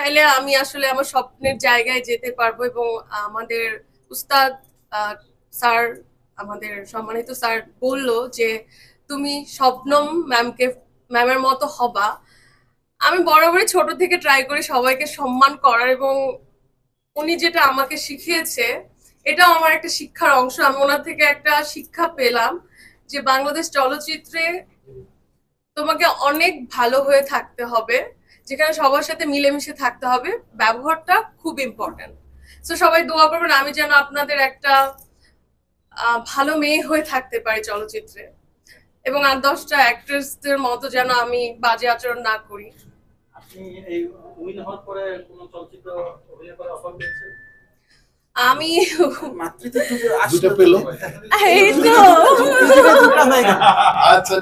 চাইলে আমি আসলে আমার স্বপ্নের জায়গায় যেতে পারব এবং আমাদের উস্তাদ স্যার, আমাদের সম্মানিত স্যার বলল যে, তুমি স্বপ্নম ম্যামকে ম্যামের মতো হবা। আমি বরাবরই ছোট থেকে ট্রাই করি সবাইকে সম্মান করার এবং উনি যেটা আমাকে শিখিয়েছে, এটাও আমার একটা শিক্ষার অংশ। আমি ওনার থেকে একটা শিক্ষা পেলাম যে, বাংলাদেশ চলচ্চিত্রে তোমাকে অনেক ভালো হয়ে থাকতে হবে। যেখানে সবার সাথে মিলেমিশে থাকতে হবে। ব্যবহারটা খুব ইম্পর্টেন্ট তো সবাই দোয়া করবেন আমি যেন আপনাদের একটা আহ, ভালো মেয়ে হয়ে থাকতে পারি চলচ্চিত্রে। এবং আর দশটা অ্যাক্ট্রেসদের মতো যেন আমি বাজে আচরণ না করি। আপনি এই উইন হওয়ার পরে কোন চলচ্চিত্র অভিনয় করে অফার পেয়েছেন? আমি মাতৃত্ব দুটো পেল? এই তো আচ্ছা।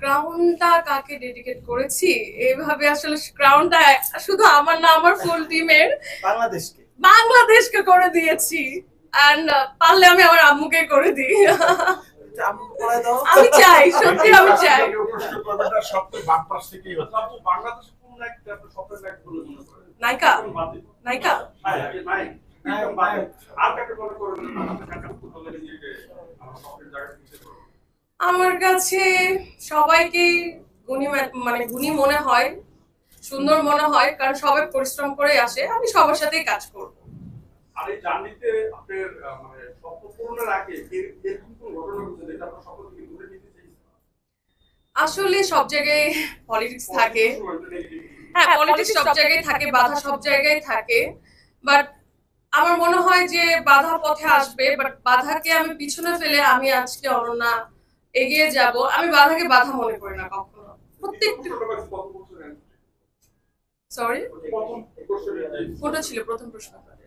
ক্রাউনটা কাকে ডেডিকেট করেছি? এইভাবে আসলে ক্রাউনটা শুধু আমার না আমার ফুল টিমের বাংলাদেশকে। বাংলাদেশকে করে দিয়েছি। অ্যান্ড পারলে আমি আমার আম্মুকে করে দিই। আমি চাই সত্যি আমি চাই। নায়ক। নায়ক। আর কাকে মনে করেন আমার কাছে সবাইকে গুণী মানে গুণী মনে হয় সুন্দর মনে হয় কারণ সবাই পরিশ্রম করে আসে আমি সবার সাথেই কাজ করব। আর এই জার্নিতে আপনার মানে স্বপ্ন আগে এরকম কোন ঘটনা ঘটেছে যেটা আপনার স্বপ্ন থেকে দূরে নিতে আসলে সব জায়গায় পলিটিক্স থাকে। মানে হ্যাঁ পলিটিক্স সব জায়গায় থাকে বাধা সব জায়গায় থাকে। বাট আমার মনে হয় যে বাধা পথে আসবে বাট বাধাকে আমি পিছনে ফেলে আমি আজকে অনন্যা এগিয়ে যাব। আমি বাধাকে বাধা মনে করি না কখনো। প্রত্যেকটা? সরি কোনটা ছিল প্রথম প্রশ্ন মানে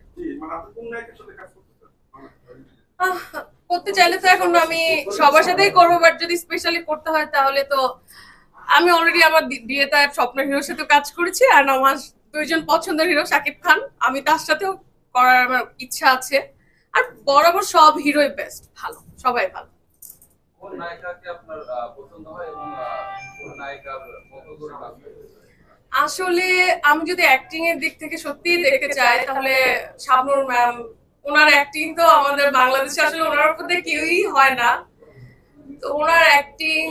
কাজ করতে চাইলে তো এখন আমি সবার সাথেই করব বাট যদি স্পেশালি করতে হয় তাহলে তো আমি অলরেডি আমার বিয়েতে এক স্বপ্নের হিরোর সাথে কাজ করেছি আর আমার দুইজন পছন্দের হিরো শাকিব খান। আমি তার সাথেও করার আমার ইচ্ছা আছে। আর বরাবর সব হিরোই বেস্ট ভালো সবাই ভালো। আসলে আমি যদি অ্যাক্টিং এর দিক থেকে সত্যিই দেখতে চাই, তাহলে শাবনুর ম্যাম, ওনার অ্যাক্টিং তো আমাদের বাংলাদেশে আসলে ওনার দিয়ে কেউই হয় না। তো ওনার অ্যাক্টিং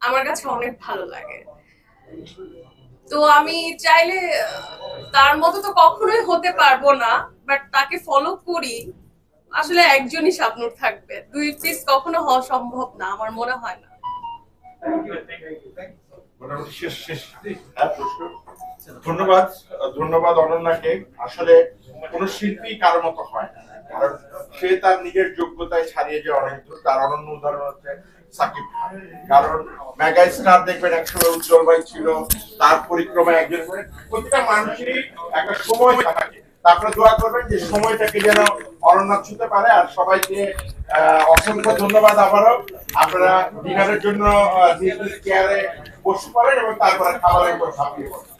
আমার কাছে অনেক ভালো লাগে। তো আমি চাইলে তার মতো তো কখনোই হতে পারব না বাট তাকে ফলো করি। আসলে একজনই শাবনুর থাকবে। দুই পিস কখনো হওয়া সম্ভব না, আমার মনে হয় না। ধন্যবাদ ধন্যবাদ অনন্যাকে। আসলে কোন শিল্পী কারও মতো হয় না। কারণ সে তার নিজের যোগ্যতায় ছাড়িয়ে যে অনেক দূর। তার অনন্য উদাহরণ হচ্ছে সাকিব। কারণ মেগা স্টার দেখবেন একসময় উজ্জ্বল ভাই ছিল, তার পরিক্রমায় একজন প্রতিটা মানুষেরই একটা সময় থাকে। তারপরে দোয়া করবেন যে সময়টাকে যেন অনন্যা ছুতে পারে, আর সবাইকে অসংখ্য ধন্যবাদ আবারও। আপনারা ডিনারের জন্য চেয়ারে বসতে পারেন এবং তারপরে খাবারের উপর ঝাঁপিয়ে পড়েন।